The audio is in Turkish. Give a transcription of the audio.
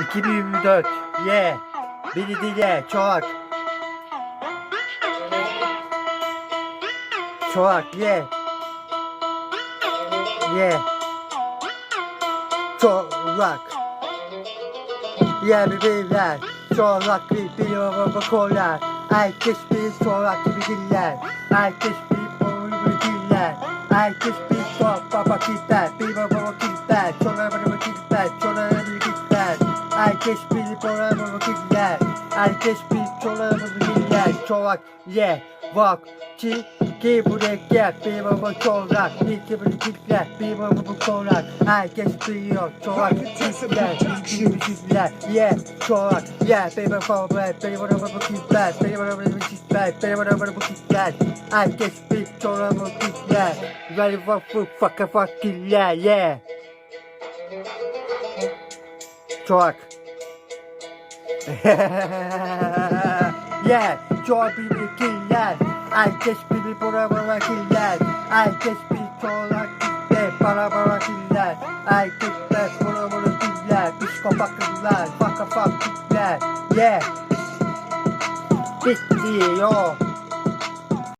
2024 ye. Beni dinle. Çok. Çok. Ye. Ye. Çorak ye bebeğler çorak bir bir baba kolar herkes bir çorak gibi diller herkes bir boy gibi diller herkes bir baba baba kitler bir baba kitler çorak baba herkes baba baba kitler herkes çorak baba kitler çorak ye Bak ki ki buraya gel. Bir baba çorak bir ki buraya kitler bir baba çorak herkes biliyor çorak kitler gibi kitler ye çorak ye. Bir baba baba bir baba kitler bir baba baba kitler bir baba baba kitler herkes çorak baba kitler very fuck fuck fuck kitler ye çorak yeah, çoğu bir killer Herkes biri bura bura killer Herkes bir çoğulak kitle Para para killer. Erkekler bura bura killer. Psikopat kızlar Faka fak killer. Yeah. Bitti yo